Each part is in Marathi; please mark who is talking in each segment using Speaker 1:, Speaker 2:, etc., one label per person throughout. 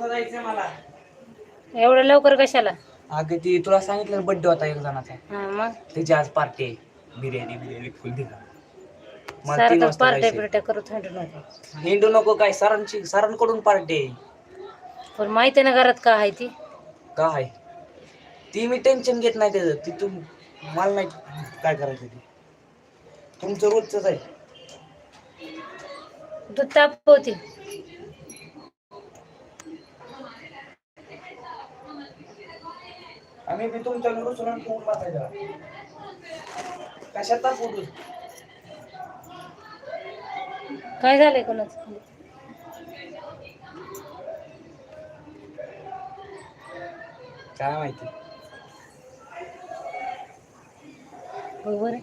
Speaker 1: वाजता जायचंय मला.
Speaker 2: एवढं लवकर कशाला?
Speaker 1: अगं ती तुला सांगितलं बर्थडे होता एक जणाचा.
Speaker 2: हा मग?
Speaker 1: त्याची आज पार्टी आहे. बिर्याणी बिर्याणी फुल दिला. मला तीन
Speaker 2: सारखं
Speaker 1: वाजता
Speaker 2: पार्ट्या
Speaker 1: जायचंय.
Speaker 2: बिरट्या करत हिंडू नको.
Speaker 1: हिंडू नको काय सरांची सरांकडून पार्टी आहे.
Speaker 2: पण माहिती ना घरात का आहे ती?
Speaker 1: काय ती मी टेन्शन घेत नाही त्याचं. ती तुम मला नाही काय करायचं ते. तुमचं रोजच आहे.
Speaker 2: दूध तापवती.
Speaker 1: आम्ही बी तुमच्या रुसून फोन बसायचा कशात उठून
Speaker 2: काय झालंय कोणाचं?
Speaker 1: काय माहिती?
Speaker 2: बरोबर आहे.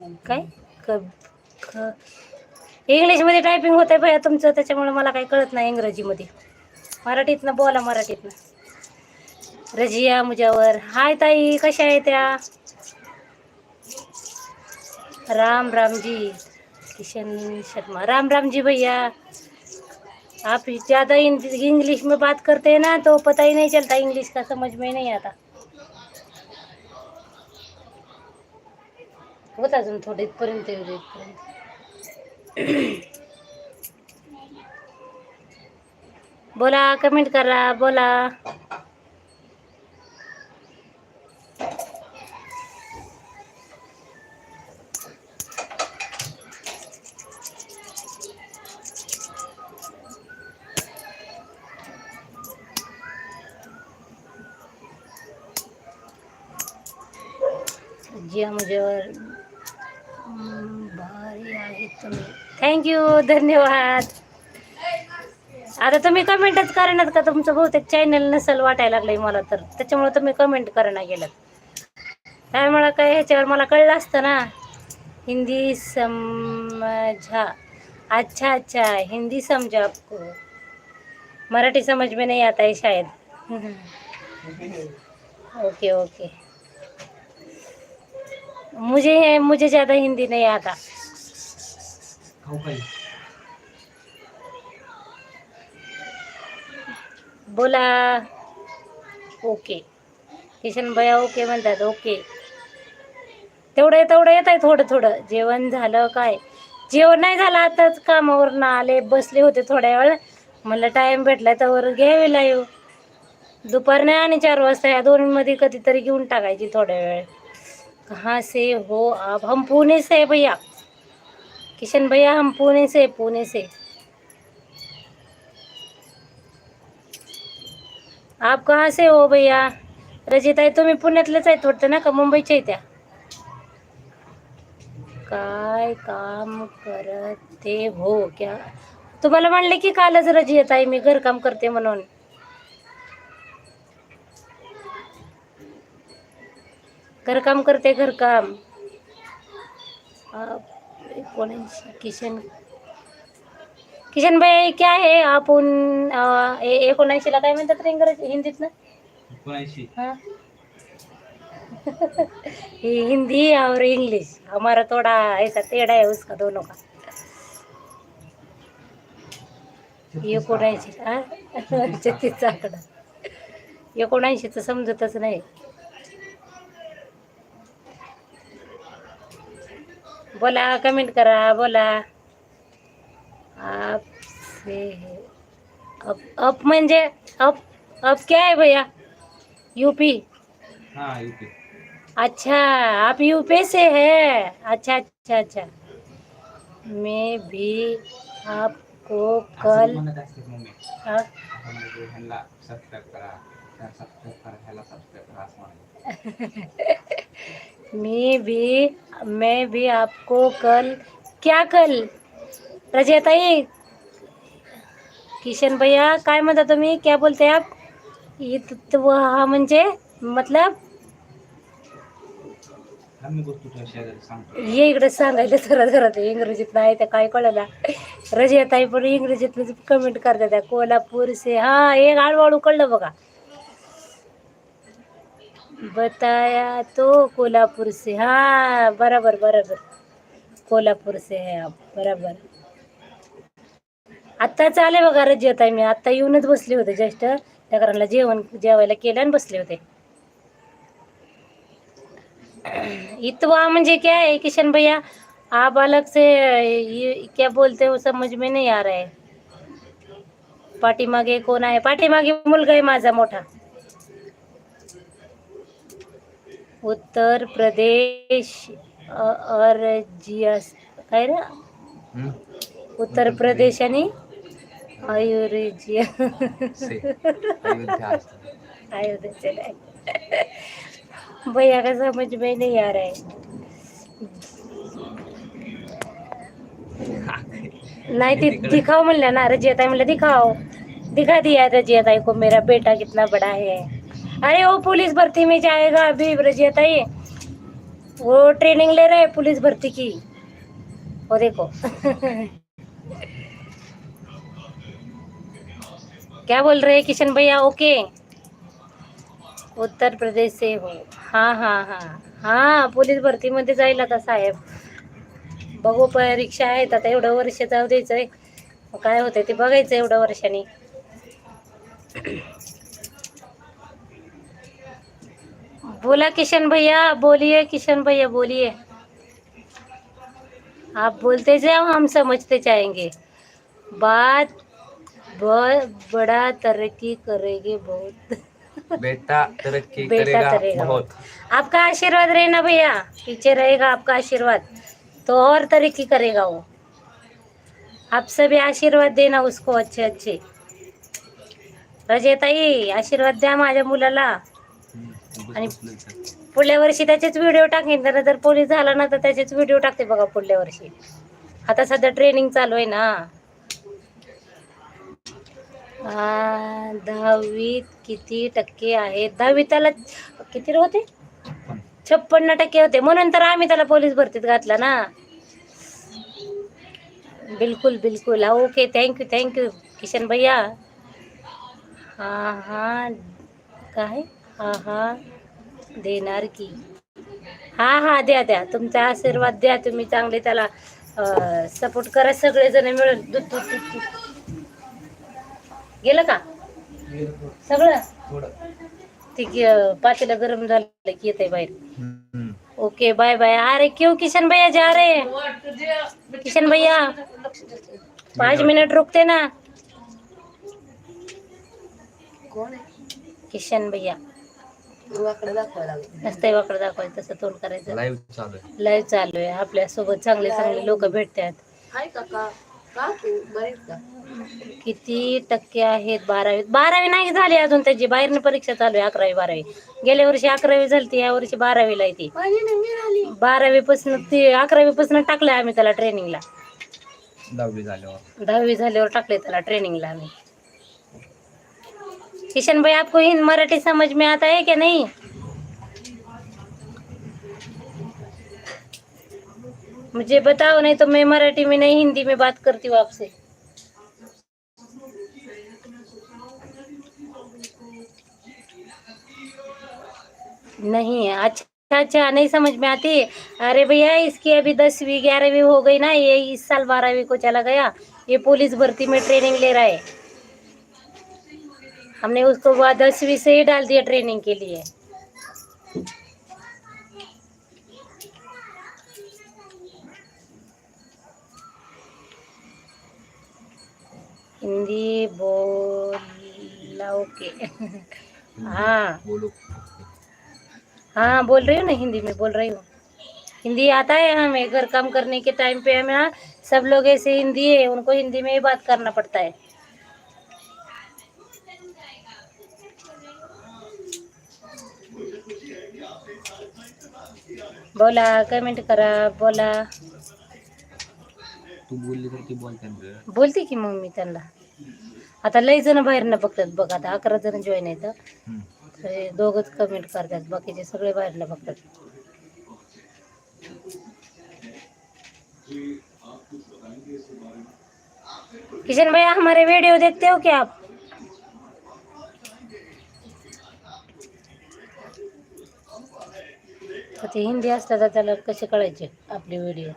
Speaker 2: काय? इंग्लिशमध्ये टायपिंग होत आहे भैया तुमचं त्याच्यामुळे मला काही कळत नाही इंग्रजीमध्ये. मराठीतनं बोला मराठीतनं. रजिया मुजावर. हाय ताई कशा आहे त्या? राम रामजी. किशन शर्मा. राम रामजी भैया. आप ज़्यादा इंग्लिश में बात करते हैं ना तो पता ही नहीं चलता इंग्लिश का समझ में नहीं आता. होत अजून थोडे इथपर्यंत येऊ दे इथपर्यंत. बोला कमेंट करा बोला. जिया मुझे और भारी आहे तुम्ही थँक्यू धन्यवाद. आता तुम्ही कमेंटच करणार का? तुमचं बहुतेक चॅनल नसेल वाटायला लागलंय मला तर. त्याच्यामुळे तुम्ही कमेंट करणं गेलं काय मला काय ह्याच्यावर मला कळलं असतं ना? हिंदी समझा. अच्छा अच्छा. हिंदी समझा आपको मराठी समझ में नहीं आता है शायद ओके ओके. मुझे मुझे ज़्यादा हिंदी नहीं आता.
Speaker 1: खाऊ काही
Speaker 2: बोला. ओके. किशन भैया ओके म्हणतात ओके. तेवढं तेवढं येत आहे थोडं थोडं. जेवण झालं काय? जेवण नाही झालं आताच कामावरनं आले बसले होते थोड्या वेळ. म्हणलं टाईम भेटला तर घ्यावी येऊ दुपार नाही आणि चार वाजता या दोन मध्ये कधीतरी घेऊन टाकायची थोड्या वेळ. कहाँ से हो आप. हम पुणे से भैया. किशन भैया हम पुणे से पुणे से। आप कहाँ से हो भैया? रजिताई तुम्ही पुण्यातलेच आहेत वाटतं ना का मुंबईच्या त्या काय काम करते हो क्या? तुम्हाला म्हणले की कालच रजी येत आहे मी घरकाम करते म्हणून. घरकाम करते घरकाम. आप एकोणऐंशी किशन. किशन भाई क्या है आपण? अं, ए- एकोणऐंशीला काय म्हणतात रे इंग्रजी हिंदीत ना?
Speaker 1: एकोणऐंशी.
Speaker 2: हाँ. ये हिंदी और इंग्लिश. हमारा थोड़ा ऐसा टेढ़ा है उसका दोनों का. एकोणऐंशी हा? छत्तीसचा आकडा. एकोणऐंशीचं समजतच नाही. बोला कमेंट करा बोला आप से अप अप म्हणजे अप अप क्या है भैया यूपी
Speaker 1: हा यूपी
Speaker 2: अच्छा आप यूपी से है अच्छा अच्छा अच्छा मैं भी आपको कल
Speaker 1: म्हणत असते मम्मी
Speaker 2: हाँ, मैं भी मैं भी आपको कल क्या कल? रजताई किशन भैया काय म्हणता तुम्ही? क्या बोलते आप? इत हा म्हणजे मतलब? ये इकडे सांगायला जरा जरा ते इंग्रजीत नाही तर काय कळलं रजताई पण इंग्रजीत कमेंट करतात त्या कोल्हापूर से हा एक हळूहळू कळलं बघा. बताया तो कोल्हापूर से। हा, बराबर बराबर। कोल्हापूर से है आप, बराबर। आत्ता चाले बघा रजताई मी आत्ता येऊनच बसले होते जस्ट त्या केलं आणि बसले होते. इतवा म्हणजे क्या है किशन भैया? आप अलग से, ये क्या बोलते हो, समझ में नहीं आ रहा है. पाठीमागे आहे? पाठीमागे मुलगा आहे उत्तर प्रदेश अर्जियस काय रे? उत्तर प्रदेश आणि आयुर्जिया
Speaker 1: से अयोध्या.
Speaker 2: भैया का समझ में नहीं आ रहा है नहीं दि, दिखाओ म्हणलं ना रजियताई म्हणलं दिखाओ दिखा दिया रजियताई को मेरा बेटा कितना बड़ा है. अरे वो पुलिस भर्ती में जाएगा अभी रजियताई वो ट्रेनिंग ले रहा है पुलिस भर्ती की। वो देखो। क्या बोल रहे हैं किशन भैया? ओके। उत्तर प्रदेश से हो। हाँ हाँ हाँ। हाँ पोलीस भरतीमध्ये जाईल आता साहेब। बघू परीक्षा आहेत आता एवढं वर्ष जाऊ द्यायचंय. काय होतंय ते बघायचं एवढं वर्षाने. बोला किशन भैया बोलिए किशन भैया बोलिए। आप बोलते जाओ हम समझते जाएँगे। बात बहुत बड़ा तरक्की करेगी बहुत।
Speaker 1: बेटा तरक्की
Speaker 2: बेटा
Speaker 1: करेगा बहुत।
Speaker 2: आपका आशीर्वाद रहना भैया? पीछे रहेगा आपका आशीर्वाद। तो और तरक्की करेगा वो। आप सभी आशीर्वाद देना उसको अच्छे अच्छे रजेताई आशीर्वाद द्या माझ्या मुलाला. आणि- पुढल्या वर्षी त्याचेच व्हिडिओ टाकेन. त्याला जर पोलीस झाला ना तर त्याचेच व्हिडिओ टाकते बघा पुढल्या वर्षी. आता सध्या ट्रेनिंग चालू आहे ना. दहावीत किती टक्के आहेत? दहावीत त्याला किती होते? छप्पन्न टक्के होते. म्हणून तर आम्ही त्याला पोलीस भरतीत घातला ना. बिलकुल बिलकुल. हा ओके थँक्यू थँक्यू किशन भैया. हा हा. काय? हा हा देणार की. हा हा द्या द्या. तुमचा आशीर्वाद द्या तुम्ही चांगले त्याला सपोर्ट करा दूध दूध दूध गेलं का? सगळं?
Speaker 1: थोडं
Speaker 2: ती ग- गरम बाहेर. Okay, bye bye. अरे क्यों किशन भैया जा रहे हैं किशन भैया, पाँच मिनट रुकते ना.
Speaker 1: कोण आहे?
Speaker 2: किशन भैया.
Speaker 1: लागलं
Speaker 2: वाकडं दाखवायचं तसं तोंड करायचं.
Speaker 3: लाईव्ह चालू आहे.
Speaker 2: लाईव्ह चालू आहे. आपल्यासोबत चांगले चांगले लोक भेटतात.
Speaker 1: हाय काका. का तू? बरेच का?
Speaker 2: किती टक्के आहेत? बारावी बारावी नाही झाली अजून त्याची. बाहेरनं परीक्षा चालू आहे अकरावी बारावी. गेल्या वर्षी अकरावी झाली ती या वर्षी बारावीला आहे ती.
Speaker 1: माझी
Speaker 2: बारावी पासून ती अकरावी पासून टाकलंय आम्ही त्याला ट्रेनिंगला
Speaker 3: दहावी झाल्यावर.
Speaker 2: दहावी झाल्यावर टाकले त्याला ट्रेनिंगला आम्ही. किशन भाई, आपको हिंद मराठी समझ में आता है क्या नहीं? मुझे बताओ, नहीं तो मैं मराठी में नहीं, हिंदी में बात करती हूँ आपसे। नहीं अच्छा अच्छा नहीं समझ में आती। अरे भैया, इसकी अभी दसवीं, ग्यारहवीं हो गई ना, ये इस साल बारहवीं को चला गया। ये पुलिस भर्ती में ट्रेनिंग ले रहा है। हमने उसको वह दसवीं से ही डाल दिया ट्रेनिंग के लिए। हिंदी बोला ओके। हाँ। हाँ बोल रही हूँ ना हिंदी में बोल रही हूँ। हिंदी आता है हमें घर काम करने के टाइम पे हमें हाँ, सब लोग ऐसे हिंदी है उनको हिंदी में ही बात करना पड़ता है। बोला कमेंट करा बोला.
Speaker 3: तू बोलली तर ती बोलतात
Speaker 2: बोलते की मग मी त्यांना. आता लई जण बाहेरनं बघतात बघ आता अकरा जण जॉईन आहेत. तर दोघच कमेंट करतात बाकीचे सगळे बाहेरनं बघतात. किशन भैया हमारे वीडियो देखते हो क्या आप? ते हिंदी असतात तर त्याला कसे कळायचे आपले व्हिडिओ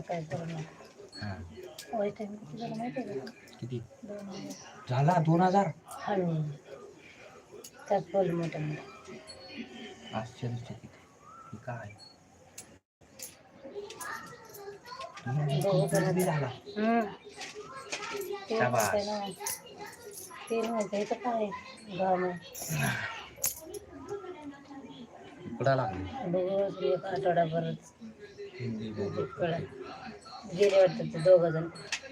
Speaker 2: काय करू नका. वाईट किती झालं माहिती आहे का?
Speaker 3: किती?
Speaker 2: दोन हजार.
Speaker 1: झाला दोन हजार?
Speaker 2: आणि त्यात बोल मोठं मोठं.
Speaker 3: आश्चर्यचकित हे काय
Speaker 2: दोघं पण
Speaker 1: किती झाला
Speaker 2: हम्म. ते काय ना. ते नव्हतं इथं काय गाव
Speaker 3: कुठं लागले
Speaker 2: एक आठवडाभरच
Speaker 3: हिंदी बोल
Speaker 2: कळा गेले वाटतं ते दोघं जण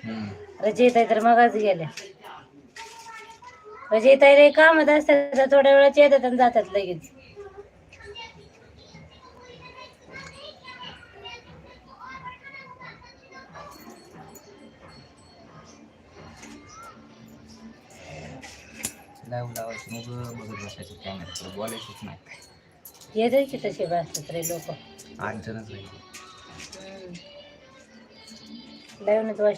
Speaker 3: हम्म.
Speaker 2: तर मगच गेल्या रजयत आहे रे कामत असतात तर थोड्या वेळाच येतात आणि जातात लगेच
Speaker 3: लाईव्ह लावायचं मग बघत बसायचं कॅमेरा बोलायचंच नाही.
Speaker 2: की तसे असतात रे लोक.
Speaker 3: आठ जणच राहिले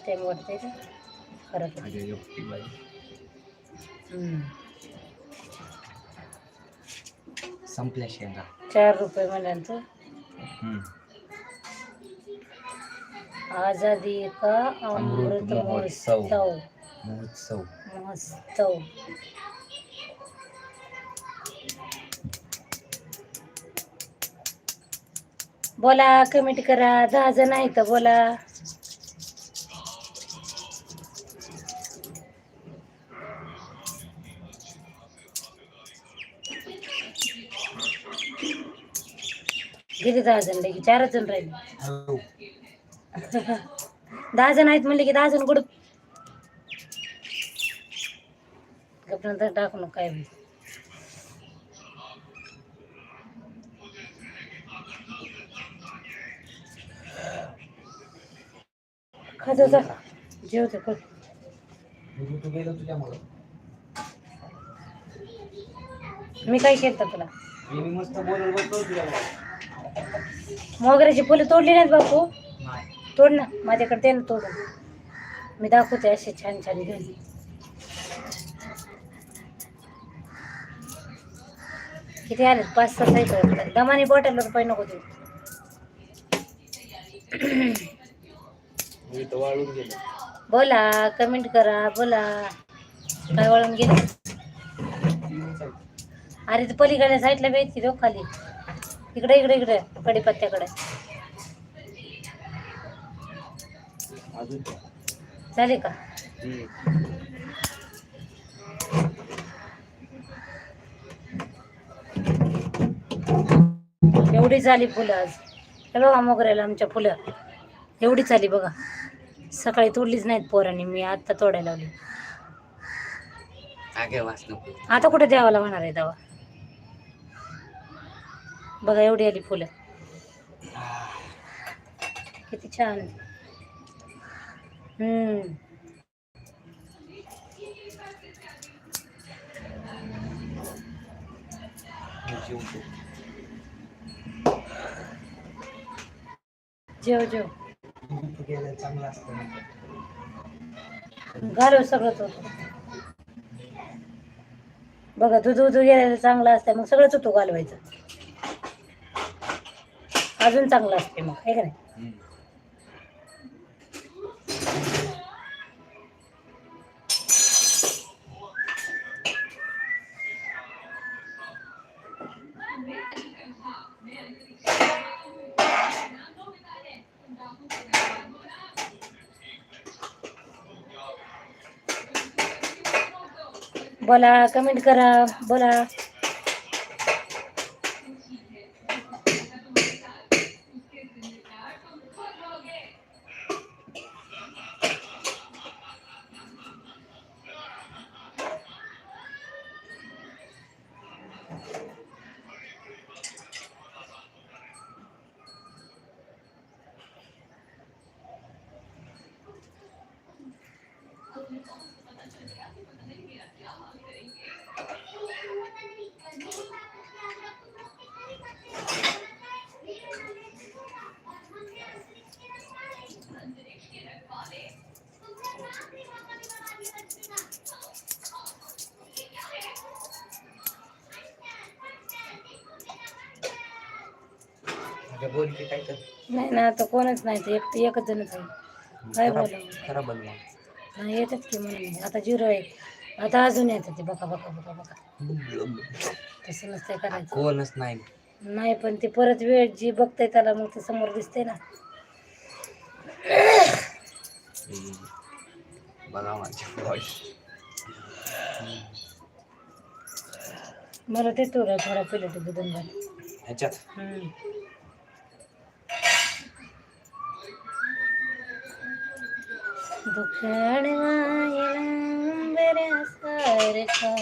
Speaker 2: टाईम वाटतंय का? फरक आहे.
Speaker 3: माझ्या एकटी बाई.
Speaker 2: हम्म.
Speaker 3: संपल्या शेंगा.
Speaker 2: चार रुपये महिन्यांचं
Speaker 3: हम्म.
Speaker 2: आझादी का
Speaker 3: अमृत
Speaker 2: अमृत
Speaker 3: महोत्सव.
Speaker 2: महोत्सव?
Speaker 3: महोत्सव.
Speaker 2: महोत्सव. बोला कमेंट करा. दहा जण आहेत बोला. किती दहा जण लगे चारच जण राहिले.
Speaker 3: हॅलो.
Speaker 2: दहा जण आहेत म्हणले की दहा जण कुठं टाकू नको काय बी. जा, जा. जेवते कर
Speaker 1: तू गेलो तुझ्यामुळं
Speaker 2: मी काय केलं तुला?
Speaker 1: मी मस्त बोलत तुझ्यामुळं
Speaker 2: मोगऱ्याची फुलं तोडली नाहीत बापू. तोड ना माझ्याकडे दे ना तोडून. मी दाखवते असे छान छान घेऊन किती आले पाच सहा साईड दमानी बॉटलवर रुपये नको देऊ. बोला कमेंट करा बोला. काय वळून गेले? अरे ते पलीकडे साईडला बेची तो खाली? इकडे इकडे इकडे कडीपत्त्याकडे. झाले का? एवढी झाली फुलं आज. हे बघा मोगऱ्याला आमच्या फुलं. एवढी झाली बघा. सकाळी तोडलीच नाहीत पोरांनी मी आत्ता तोडायला लावली.
Speaker 3: आगे वाच नको.
Speaker 2: आता कुठे द्यावाला होणार आहे दवा बघा एवढी आली फुलं. किती छान. हम्म. जेव जेव.
Speaker 1: गेलं चांगलं असतं.
Speaker 2: घालव सगळंच होतं बघा दूध दूध गेलेलं चांगलं असतं मग सगळंच होतो घालवायचं. अजून चांगलं असते मग आहे का नाही? बोला कमेंट करा बोला.
Speaker 1: अगं बोल की काय तर.
Speaker 2: नाही ना आता कोणच नाही ते एक एकच जणच आहे. काय
Speaker 1: खराब
Speaker 2: बोलावं?
Speaker 1: खराब बनवा
Speaker 2: नाही येतात की म्हणून. आता झिरो आहे. आता अजून येतात ते बका बका बका बका तसं नसतंय करायचं.
Speaker 1: कोणच नाही.
Speaker 2: नाही पण ते परत वेळ जी बघताय त्याला मग ते समोर दिसते ना.
Speaker 3: हम्म. बघा माझी वॉइस
Speaker 2: मला ते थोडं थोडा पिलं ते झालं.
Speaker 1: ह्याच्यात?
Speaker 2: हम्म. दुकान सारखा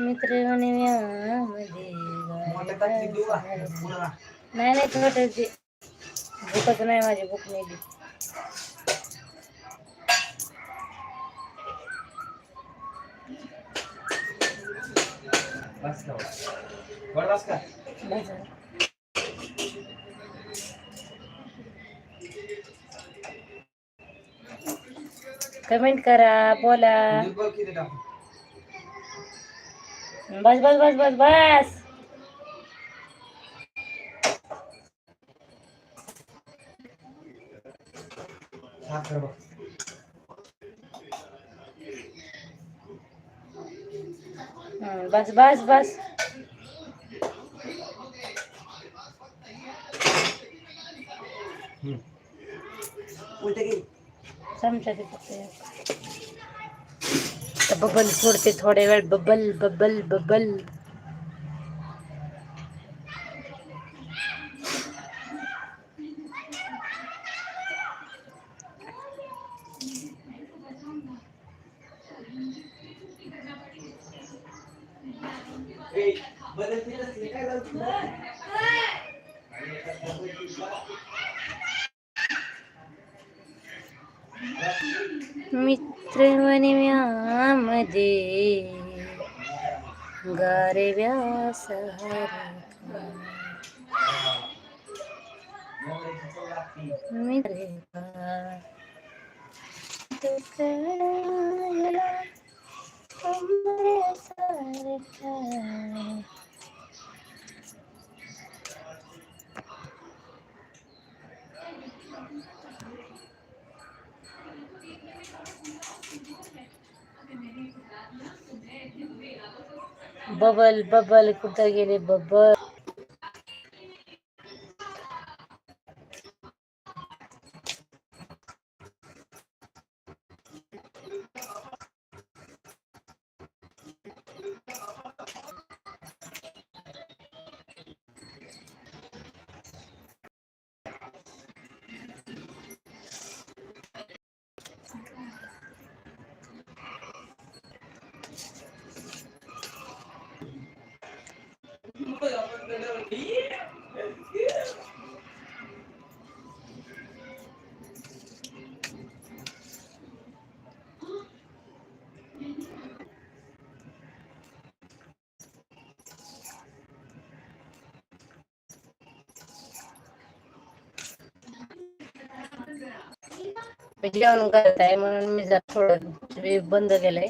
Speaker 2: मित्र
Speaker 1: मोठ्या ताटलीत देऊ का? पुन्हा.
Speaker 2: नाही नाही छोटे भूकच नाही माझी भूक नेली
Speaker 1: बस का वर बस का
Speaker 2: बस झालं. कमेंट करा बोला. बस बस बस बस बस. बस बस बस
Speaker 1: उलटे गेली
Speaker 2: चमचा दे बबल सोडते थोडे वेळ. Bubble bubble bubble.
Speaker 1: ए, काय झालं?
Speaker 2: मित्रमध्ये गारव्या सहारा मित्र बबल बबल कुठं गेले? बबल. जेवण करत आहे म्हणून मी जर थोडं बंद केलंय.